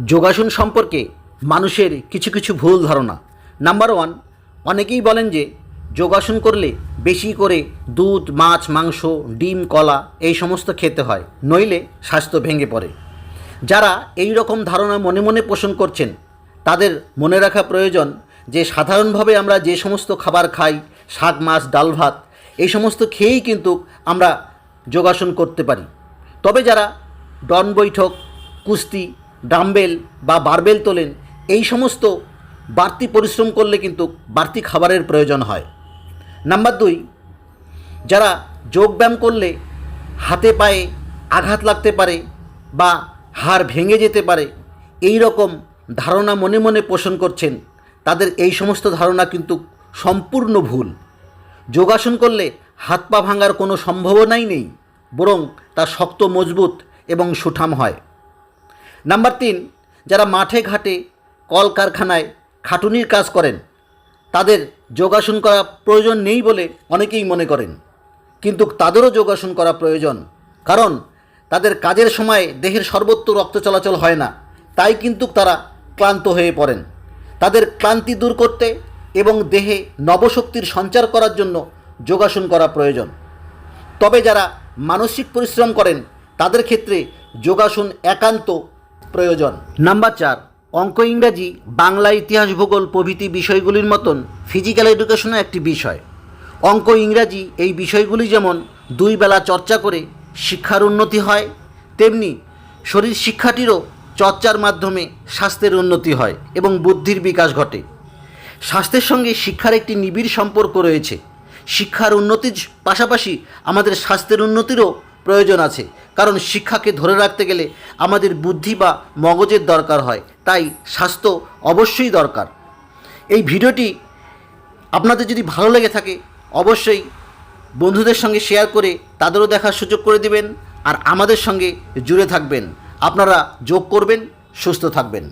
যোগাসন সম্পর্কে মানুষের কিছু কিছু ভুল ধারণা। নাম্বার ওয়ান অনেকেই বলেন যে যোগাসন করলে বেশি করে দুধ, মাছ, মাংস, ডিম, কলা এই সমস্ত খেতে হয়, নইলে স্বাস্থ্য ভেঙে পড়ে। যারা এই রকম ধারণা মনে মনে পোষণ করছেন, তাদের মনে রাখা প্রয়োজন যে সাধারণভাবে আমরা যে সমস্ত খাবার খাই, শাক, মাছ, ডাল, ভাত, এই সমস্ত খেয়েই কিন্তু আমরা যোগাসন করতে পারি। তবে যারা ডন বৈঠক, কুস্তি ডাম্বেল বা বারবেল তোলেন, এই সমস্ত বাড়তি পরিশ্রম করলে কিন্তু বাড়তি খাবারের প্রয়োজন হয়। নাম্বার দুই, যারা যোগব্যায়াম করলে হাতে পায়ে আঘাত লাগতে পারে বা হাড় ভেঙে যেতে পারে, এই রকম ধারণা মনে মনে পোষণ করছেন, তাদের এই সমস্ত ধারণা কিন্তু সম্পূর্ণ ভুল। যোগাসন করলে হাত পা ভাঙার কোনো সম্ভাবনাই নেই, বরং তা শক্ত, মজবুত এবং সুঠাম হয়। নাম্বার তিন, যারা মাঠে ঘাটে কলকারখানায় খাটুনির কাজ করেন, তাদের যোগাসন করা প্রয়োজন নেই বলে অনেকেই মনে করেন। কিন্তু তাদেরও যোগাসন করা প্রয়োজন, কারণ তাদের কাজের সময় দেহের সর্বত্র রক্ত চলাচল হয় না, তাই কিন্তু তারা ক্লান্ত হয়ে পড়েন। তাদের ক্লান্তি দূর করতে এবং দেহে নবশক্তির সঞ্চার করার জন্য যোগাসন করা প্রয়োজন। তবে যারা মানসিক পরিশ্রম করেন, তাদের ক্ষেত্রে যোগাসন একান্ত প্রয়োজন। নাম্বার চার, অঙ্ক ইংরাজি, বাংলা ইতিহাস, ভূগোল প্রভৃতি বিষয়গুলির মতন ফিজিক্যাল এডুকেশনও একটি বিষয়। অঙ্ক ইংরাজি এই বিষয়গুলি যেমন দুই বেলা চর্চা করে শিক্ষার উন্নতি হয়, তেমনি শরীর শিক্ষাটিরও চর্চার মাধ্যমে স্বাস্থ্যের উন্নতি হয় এবং বুদ্ধির বিকাশ ঘটে। স্বাস্থ্যের সঙ্গে শিক্ষার একটি নিবিড় সম্পর্ক রয়েছে। শিক্ষার উন্নতির পাশাপাশি আমাদের স্বাস্থ্যের উন্নতিরও প্রয়োজন আছে। কারণ শিক্ষাকে ধরে রাখতে গেলে আমাদের বুদ্ধি বা মগজের দরকার হয়, তাই স্বাস্থ্য অবশ্যই দরকার। এই ভিডিওটি আপনাদের যদি ভালো লেগে থাকে, অবশ্যই বন্ধুদের সঙ্গে শেয়ার করে তাদেরও দেখার সুযোগ করে দিবেন, আর আমাদের সঙ্গে জুড়ে থাকবেন। আপনারা যোগ করবেন, সুস্থ থাকবেন।